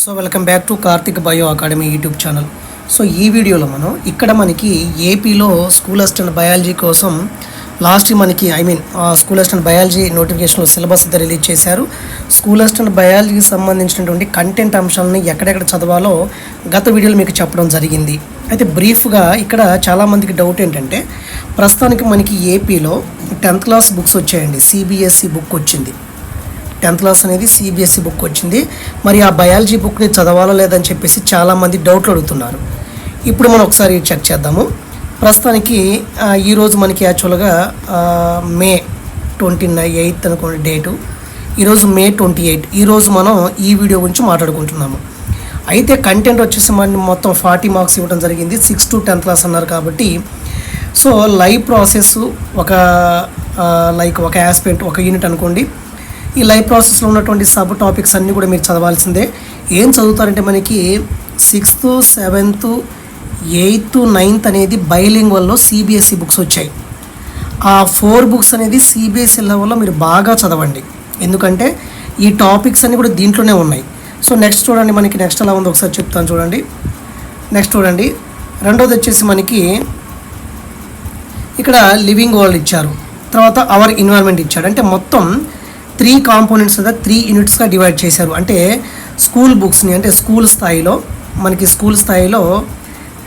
So welcome back to Karthik bio academy YouTube channel. So ఈ వీడియోలో మనం ఇక్కడ మనకి ఏపీలో స్కూల్ అసిస్టెంట్ బయాలజీ కోసం లాస్ట్ మనకి I mean school assistant biology నోటిఫికేషన్లో సిలబస్ అయితే రిలీజ్ చేశారు. స్కూల్ అసిస్టెంట్ బయాలజీకి సంబంధించినటువంటి కంటెంట్ అంశాలని ఎక్కడెక్కడ చదవాలో గత వీడియోలో మీకు చెప్పడం జరిగింది. అయితే బ్రీఫ్గా ఇక్కడ చాలామందికి డౌట్ ఏంటంటే ప్రస్తుతానికి మనకి ఏపీలో టెన్త్ క్లాస్ బుక్స్ వచ్చాయండి. సిబిఎస్ఈ బుక్ వచ్చింది. టెన్త్ క్లాస్ అనేది సిబిఎస్ఈ బుక్ వచ్చింది. మరి ఆ బయాలజీ బుక్ని చదవాలా లేదని చెప్పేసి చాలామంది డౌట్లు అడుగుతున్నారు. ఇప్పుడు మనం ఒకసారి చెక్ చేద్దాము. ప్రస్తుతానికి ఈరోజు మనకి యాక్చువల్గా మే ట్వంటీ నైన్ ఎయిత్ అనుకోండి డేటు ఈరోజు మే ట్వంటీ ఎయిట్. ఈరోజు మనం ఈ వీడియో గురించి మాట్లాడుకుంటున్నాము. అయితే కంటెంట్ వచ్చేసి మన మొత్తం ఫార్టీ మార్క్స్ ఇవ్వడం జరిగింది. సిక్స్ టు టెన్త్ క్లాస్ అన్నారు కాబట్టి సో లైవ్ ప్రాసెస్ ఒక లైక్ ఒక ఆస్పెక్ట్ ఒక యూనిట్ అనుకోండి. ఈ లైవ్ ప్రాసెస్లో ఉన్నటువంటి సబ్ టాపిక్స్ అన్నీ కూడా మీరు చదవాల్సిందే. ఏం చదువుతారంటే మనకి సిక్స్త్ సెవెంత్ ఎయిత్ నైన్త్ అనేది బైలింగ్వల్లో సిబిఎస్ఈ బుక్స్ వచ్చాయి. ఆ ఫోర్ బుక్స్ అనేది సిబిఎస్ఈ లెవెల్లో మీరు బాగా చదవండి. ఎందుకంటే ఈ టాపిక్స్ అన్నీ కూడా దీంట్లోనే ఉన్నాయి. సో నెక్స్ట్ చూడండి మనకి నెక్స్ట్ ఎలా ఉందో ఒకసారి చెప్తాను చూడండి. నెక్స్ట్ చూడండి. రెండోది వచ్చేసి మనకి ఇక్కడ లివింగ్ వరల్డ్ ఇచ్చారు. తర్వాత అవర్ ఎన్వైర్న్మెంట్ ఇచ్చాడు. అంటే మొత్తం త్రీ కాంపోనెంట్స్ మీద త్రీ యూనిట్స్గా డివైడ్ చేశారు. అంటే స్కూల్ బుక్స్ని అంటే స్కూల్ స్థాయిలో మనకి స్కూల్ స్థాయిలో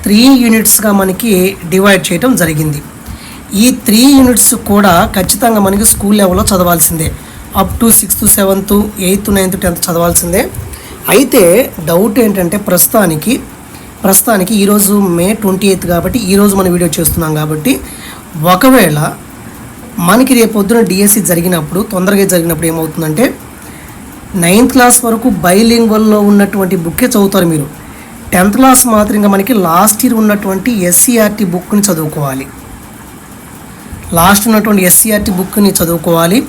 త్రీ యూనిట్స్గా మనకి డివైడ్ చేయడం జరిగింది. ఈ త్రీ యూనిట్స్ కూడా ఖచ్చితంగా మనకి స్కూల్ లెవెల్లో చదవాల్సిందే. Up to sixth seventh eighth ninth tenth చదవాల్సిందే. అయితే డౌట్ ఏంటంటే ప్రస్తుతానికి ప్రస్తుతానికి ఈరోజు మే ట్వంటీ ఎయిత్ కాబట్టి ఈరోజు మనం వీడియో చేస్తున్నాం కాబట్టి ఒకవేళ మనకి రేపు పొద్దున డిఎస్సి జరిగినప్పుడు తొందరగా జరిగినప్పుడు ఏమవుతుందంటే నైన్త్ క్లాస్ వరకు బైలింగ్వల్లో ఉన్నటువంటి బుక్కే చదువుతారు మీరు. టెన్త్ క్లాస్ మాత్రం ఇంకా మనకి లాస్ట్ ఇయర్ ఉన్నటువంటి ఎస్సీఆర్టీ బుక్ని చదువుకోవాలి. లాస్ట్ ఉన్నటువంటి ఎస్సీఆర్టీ బుక్ని చదువుకోవాలి.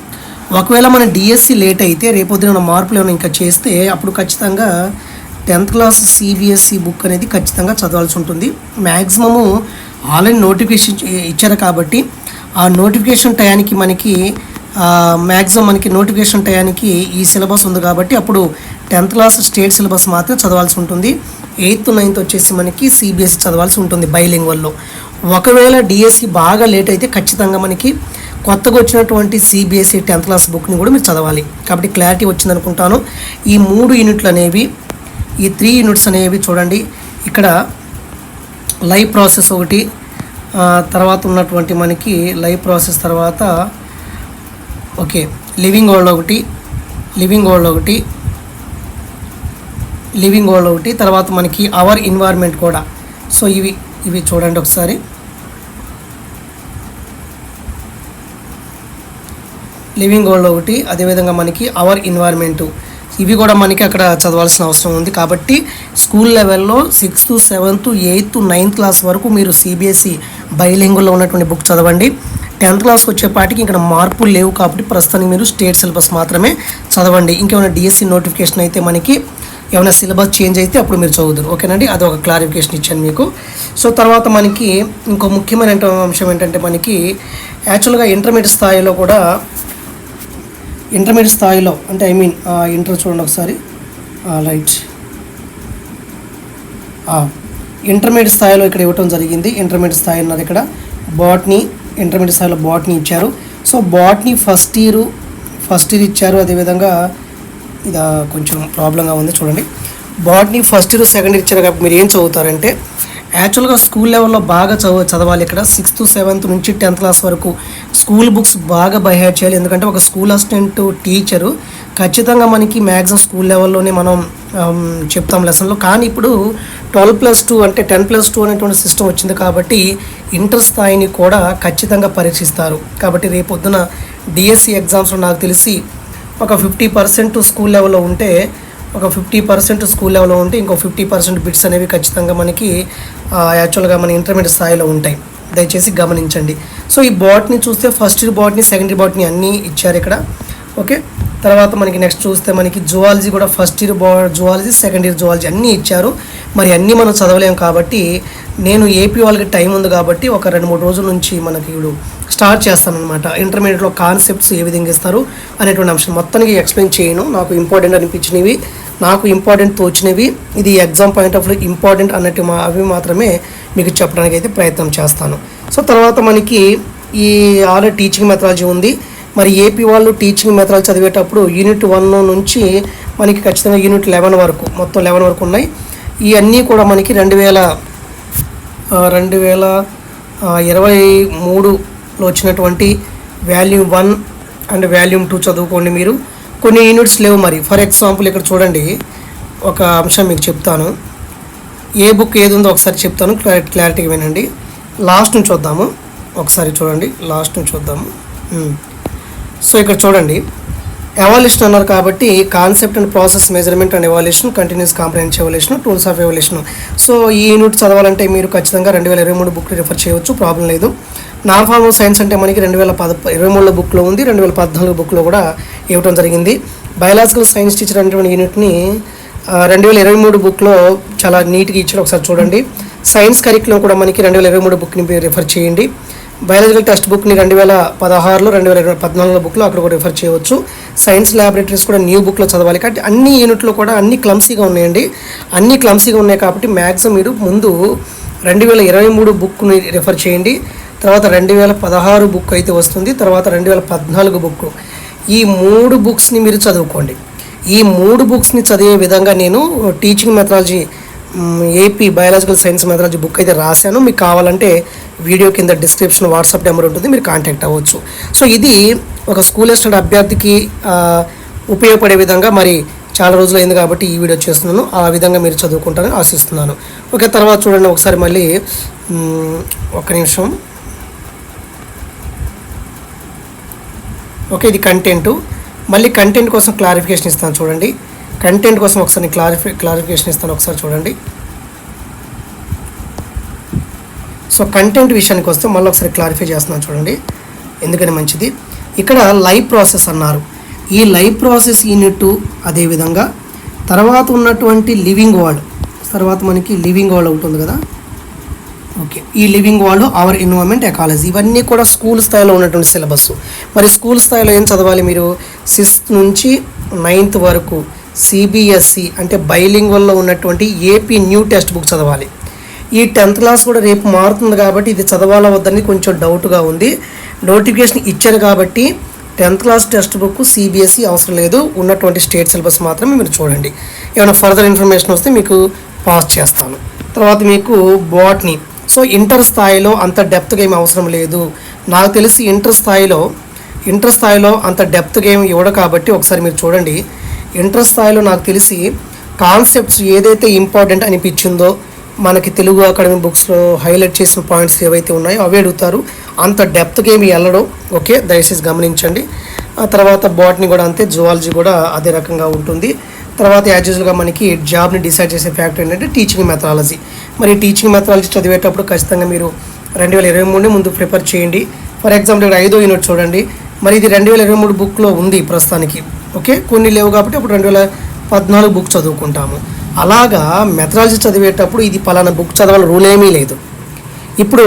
ఒకవేళ మన డిఎస్సి లేట్ అయితే రేపొద్దున మార్పులు ఏమైనా ఇంకా చేస్తే అప్పుడు ఖచ్చితంగా టెన్త్ క్లాస్ సిబిఎస్ఈ బుక్ అనేది ఖచ్చితంగా చదవాల్సి ఉంటుంది. మ్యాక్సిమము ఆన్లైన్ నోటిఫికేషన్ ఇచ్చారు కాబట్టి ఆ నోటిఫికేషన్ టయానికి మనకి మ్యాక్సిమం మనకి నోటిఫికేషన్ టయానికి ఈ సిలబస్ ఉంది కాబట్టి అప్పుడు టెన్త్ క్లాస్ స్టేట్ సిలబస్ మాత్రం చదవాల్సి ఉంటుంది. ఎయిత్ నైన్త్ వచ్చేసి మనకి సిబిఎస్ఈ చదవాల్సి ఉంటుంది బైలింగ్వల్లో. ఒకవేళ డిఎస్సి బాగా లేట్ అయితే ఖచ్చితంగా మనకి కొత్తగా వచ్చినటువంటి సిబిఎస్ఈ టెన్త్ క్లాస్ బుక్ని కూడా మీరు చదవాలి. కాబట్టి క్లారిటీ వచ్చిందనుకుంటాను. ఈ మూడు యూనిట్లు అనేవి ఈ త్రీ యూనిట్స్ అనేవి చూడండి. ఇక్కడ లైవ్ ప్రాసెస్ ఒకటి తర్వాత ఉన్నటువంటి మనకి లైవ్ ప్రాసెస్ తర్వాత ఓకే లివింగ్ వరల్డ్ ఒకటి లివింగ్ వరల్డ్ ఒకటి లివింగ్ వరల్డ్ ఒకటి తర్వాత మనకి అవర్ ఎన్వైర్న్మెంట్ కూడా. సో ఇవి ఇవి చూడండి ఒకసారి. లివింగ్ వరల్డ్ ఒకటి అదేవిధంగా మనకి అవర్ ఎన్వైర్న్మెంట్. ఇవి కూడా మనకి అక్కడ చదవాల్సిన అవసరం ఉంది. కాబట్టి స్కూల్ లెవెల్లో sixth seventh eighth ninth class వరకు మీరు సిబిఎస్ఈ బైలింగుల్లో ఉన్నటువంటి బుక్ చదవండి. టెన్త్ క్లాస్కి వచ్చేపాటికి ఇక్కడ మార్పులు లేవు కాబట్టి ప్రస్తుతానికి మీరు స్టేట్ సిలబస్ మాత్రమే చదవండి. ఇంకేమైనా డిఎస్సి నోటిఫికేషన్ అయితే మనకి ఏమైనా సిలబస్ చేంజ్ అయితే అప్పుడు మీరు చదువుతారు ఓకేనండి? అది ఒక క్లారిఫికేషన్ ఇచ్చాను మీకు. సో తర్వాత మనకి ఇంకో ముఖ్యమైన అంశం ఏంటంటే మనకి యాక్చువల్గా ఇంటర్మీడియట్ స్థాయిలో కూడా ఇంటర్మీడియట్ స్థాయిలో అంటే ఐ మీన్ ఇంటర్ చూడండి ఒకసారి. రైట్ ఇంటర్మీడియట్ స్థాయిలో ఇక్కడ ఇవ్వటం జరిగింది. ఇంటర్మీడియట్ స్థాయి ఉన్నది ఇక్కడ. బాట్నీ ఇంటర్మీడియట్ స్థాయిలో బాట్నీ ఇచ్చారు. So botany first year first year ఇచ్చారు. అదేవిధంగా ఇది కొంచెం ప్రాబ్లంగా ఉంది చూడండి. Botany first year second year ఇచ్చారు కాబట్టి మీరు ఏం చదువుతారంటే యాక్చువల్గా స్కూల్ లెవెల్లో బాగా చదువు చదవాలి ఇక్కడ. సిక్స్త్ సెవెంత్ నుంచి టెన్త్ క్లాస్ వరకు స్కూల్ బుక్స్ బాగా బైహాడ్ చేయాలి. ఎందుకంటే ఒక స్కూల్ అసిస్టెంట్ టీచరు ఖచ్చితంగా మనకి మ్యాక్సిమం స్కూల్ లెవెల్లోనే మనం చెప్తాం లెసన్లో. కానీ ఇప్పుడు ట్వెల్వ్ ప్లస్ టూ అంటే టెన్ ప్లస్ టూ అనేటువంటి సిస్టమ్ వచ్చింది కాబట్టి ఇంటర్ స్థాయిని కూడా ఖచ్చితంగా పరీక్షిస్తారు. కాబట్టి రేపొద్దున డిఎస్సి ఎగ్జామ్స్లో నాకు తెలిసి ఒక ఫిఫ్టీ పర్సెంట్ స్కూల్ లెవెల్లో ఉంటే ఒక ఫిఫ్టీ పర్సెంట్ స్కూల్ లెవెల్లో ఉంటే ఇంకో ఫిఫ్టీ పర్సెంట్ బిట్స్ అనేవి ఖచ్చితంగా మనకి యాక్చువల్గా మన ఇంటర్మీడియట్ స్థాయిలో ఉంటాయి. దయచేసి గమనించండి. సో ఈ బాట్ని చూస్తే ఫస్ట్ ఇయర్ బాట్ని సెకండ్ బాట్ని అన్నీ ఇచ్చారు ఇక్కడ. ఓకే? తర్వాత మనకి నెక్స్ట్ చూస్తే మనకి జువాలజీ కూడా first year zoology second year zoology అన్నీ ఇచ్చారు. మరి అన్నీ మనం చదవలేము కాబట్టి నేను ఏపీ వాళ్ళకి టైం ఉంది కాబట్టి ఒక రెండు మూడు రోజుల నుంచి మనకి ఇప్పుడు స్టార్ట్ చేస్తానమాట ఇంటర్మీడియట్లో కాన్సెప్ట్స్ ఏ విధంగా ఇస్తారు అనేటువంటి అంశం మొత్తానికి ఎక్స్ప్లెయిన్ చేయను. నాకు ఇంపార్టెంట్ అనిపించినవి నాకు ఇంపార్టెంట్ తోచినవి ఇది exam point of view important అన్నట్టు మా అవి మాత్రమే మీకు చెప్పడానికి అయితే ప్రయత్నం చేస్తాను. సో తర్వాత మనకి ఈ ఆల్రెడీ టీచింగ్ మెథడాలజీ ఉంది. మరి ఏపీ వాళ్ళు టీచింగ్ మెథడాలు చదివేటప్పుడు యూనిట్ వన్ నుంచి మనకి ఖచ్చితంగా యూనిట్ లెవెన్ వరకు మొత్తం లెవెన్ వరకు ఉన్నాయి. ఇవన్నీ కూడా మనకి రెండు వేల రెండు వేల ఇరవై మూడులో వచ్చినటువంటి volume one and volume two చదువుకోండి మీరు. కొన్ని యూనిట్స్ లేవు మరి. ఫర్ ఎగ్జాంపుల్ ఇక్కడ చూడండి ఒక అంశం మీకు చెప్తాను. ఏ బుక్ ఏది ఉందో ఒకసారి చెప్తాను క్లా- క్లారిటీగా వినండి. లాస్ట్ నుంచి చూద్దాము. ఒకసారి చూడండి లాస్ట్ నుంచి చూద్దాము సో ఇక్కడ చూడండి ఎవాల్యూషన్ అన్నారు కాబట్టి concept and process measurement and evaluation continuous comprehensive evaluation tools of evaluation so ఈ యూనిట్ చదవాలంటే మీరు ఖచ్చితంగా రెండు వేల ఇరవై మూడు బుక్ రిఫర్ చేయవచ్చు ప్రాబ్లం లేదు. నాన్ ఫార్మల్ సైన్స్ అంటే మనకి రెండు వేల పద ఇరవై మూడులో బుక్లో ఉంది రెండు వేల పద్నాలుగు బుక్లో కూడా ఇవ్వడం జరిగింది. బయాలజికల్ సైన్స్ టీచర్ అనేటువంటి యూనిట్ని రెండు వేల ఇరవై మూడు బుక్లో చాలా నీట్గా ఇచ్చారు ఒకసారి చూడండి. సైన్స్ కరిక్యులం కూడా మనకి రెండు వేల ఇరవై మూడు బుక్ని మీరు రిఫర్ చేయండి. బయాలజికల్ టెక్స్ట్ బుక్ని రెండు వేల పదహారులో రెండు వేల ఇరవై పద్నాలుగులో బుక్లో అక్కడ కూడా రిఫర్ చేయవచ్చు. సైన్స్ ల్యాబొరేటరీస్ కూడా న్యూ బుక్లో చదవాలి. కాబట్టి అన్ని యూనిట్లో కూడా అన్ని క్లమ్సీగా ఉన్నాయండి. అన్ని క్లమ్సీగా ఉన్నాయి కాబట్టి మ్యాక్సిమం మీరు ముందు రెండు వేల ఇరవై మూడు బుక్ని రిఫర్ చేయండి. తర్వాత రెండు వేల పదహారు బుక్ అయితే వస్తుంది. తర్వాత రెండు వేల పద్నాలుగు బుక్ ఈ మూడు బుక్స్ని మీరు చదువుకోండి. ఈ మూడు బుక్స్ని చదివే విధంగా నేను teaching methodology AP biological science methodology book అయితే రాశాను. మీకు కావాలంటే వీడియో కింద డిస్క్రిప్షన్ వాట్సాప్ నెంబర్ ఉంటుంది మీరు కాంటాక్ట్ అవ్వచ్చు. సో ఇది ఒక స్కూల్ స్టూడెంట్ అభ్యర్థికి ఉపయోగపడే విధంగా మరి చాలా రోజులు అయింది కాబట్టి ఈ వీడియో చేస్తున్నాను. ఆ విధంగా మీరు చదువుకుంటారని ఆశిస్తున్నాను. ఓకే తర్వాత చూడండి ఒకసారి మళ్ళీ ఒక ఒక్క నిమిషం. ఓకే ఇది కంటెంట్ మళ్ళీ కంటెంట్ కోసం క్లారిఫికేషన్ ఇస్తాను చూడండి. కంటెంట్ కోసం ఒకసారి క్లారిఫై క్లారిఫికేషన్ ఇస్తాను ఒకసారి చూడండి. సో కంటెంట్ విషయానికి వస్తే మళ్ళీ ఒకసారి క్లారిఫై చేస్తున్నాను చూడండి. ఎందుకని మంచిది? ఇక్కడ లైవ్ ప్రాసెస్ అన్నారు. ఈ లైవ్ ప్రాసెస్ యూనిట్ అదేవిధంగా తర్వాత ఉన్నటువంటి లివింగ్ వార్డ్ తర్వాత మనకి లివింగ్ వార్డ్ ఉంటుంది కదా? ఓకే. ఈ living world our environment ecology ఇవన్నీ కూడా స్కూల్ స్థాయిలో ఉన్నటువంటి సిలబస్. మరి స్కూల్ స్థాయిలో ఏం చదవాలి మీరు? సిక్స్త్ నుంచి నైన్త్ వరకు సిబిఎస్సి అంటే బైలింగ్వల్లో ఉన్నటువంటి ఏపీ న్యూ టెక్స్ట్ బుక్ చదవాలి. ఈ టెన్త్ క్లాస్ కూడా రేపు మారుతుంది కాబట్టి ఇది చదవాలా వద్దని కొంచెం డౌట్గా ఉంది. నోటిఫికేషన్ ఇచ్చారు కాబట్టి tenth class text book CBSE అవసరం లేదు. ఉన్నటువంటి స్టేట్ సిలబస్ మాత్రమే మీరు చూడండి. ఏమైనా ఫర్దర్ ఇన్ఫర్మేషన్ వస్తే మీకు పాస్ చేస్తాను. తర్వాత మీకు బాట్నీ. సో ఇంటర్ స్థాయిలో అంత డెప్త్గా ఏమి అవసరం లేదు. నాకు తెలిసి ఇంటర్ స్థాయిలో ఇంటర్ స్థాయిలో అంత డెప్త్గా ఏమి ఇవ్వడు కాబట్టి ఒకసారి మీరు చూడండి. ఇంటర్ స్థాయిలో నాకు తెలిసి కాన్సెప్ట్స్ ఏదైతే ఇంపార్టెంట్ అనిపించిందో మనకి తెలుగు అకాడమీ బుక్స్లో హైలైట్ చేసిన పాయింట్స్ ఏవైతే ఉన్నాయో అవి అడుగుతారు. అంత డెప్త్కి ఏమి వెళ్ళడం. ఓకే దయచేసి గమనించండి. ఆ తర్వాత బాటనీ కూడా అంతే జువాలజీ కూడా అదే రకంగా ఉంటుంది. తర్వాత యాజ్ యూజువల్గా మనకి జాబ్ని డిసైడ్ చేసే ఫ్యాక్టర్ ఏంటంటే టీచింగ్ మెథడాలజీ మరి టీచింగ్ మెథడాలజీ చదివేటప్పుడు ఖచ్చితంగా మీరు రెండు వేల ఇరవై మూడు ముందు ప్రిపేర్ చేయండి. ఫర్ ఎగ్జాంపుల్ ఇక్కడ ఐదో యూనిట్ చూడండి. మరి ఇది రెండు వేల ఇరవై మూడు బుక్లో ఉంది ప్రస్తుతానికి. ఓకే? కొన్ని లేవు కాబట్టి అప్పుడు రెండు వేల పద్నాలుగు బుక్ చదువుకుంటాము. అలాగా మెథడాలజీ చదివేటప్పుడు ఇది పలానా బుక్ చదవాలని రూల్ ఏమీ లేదు. ఇప్పుడు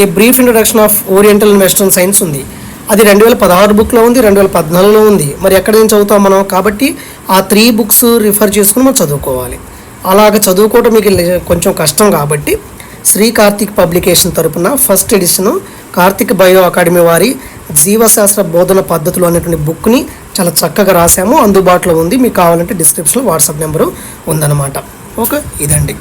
a brief introduction of oriental and western science ఉంది. అది రెండు వేల పదహారు బుక్లో ఉంది రెండు వేల పద్నాలుగులో ఉంది. మరి ఎక్కడ నుంచి చదువుతాం మనం? కాబట్టి ఆ త్రీ బుక్స్ రిఫర్ చేసుకుని మనం చదువుకోవాలి. అలాగ చదువుకోవటం మీకు కొంచెం కష్టం కాబట్టి శ్రీ కార్తిక్ పబ్లికేషన్ తరపున first edition Karthik bio academy వారి జీవశాస్త్ర బోధన పద్ధతులు అనేటువంటి బుక్ని చాలా చక్కగా రాశాము. అందుబాటులో ఉంది. మీకు కావాలంటే డిస్క్రిప్షన్లో వాట్సాప్ నెంబరు ఉందన్నమాట. ఓకే ఇదండి.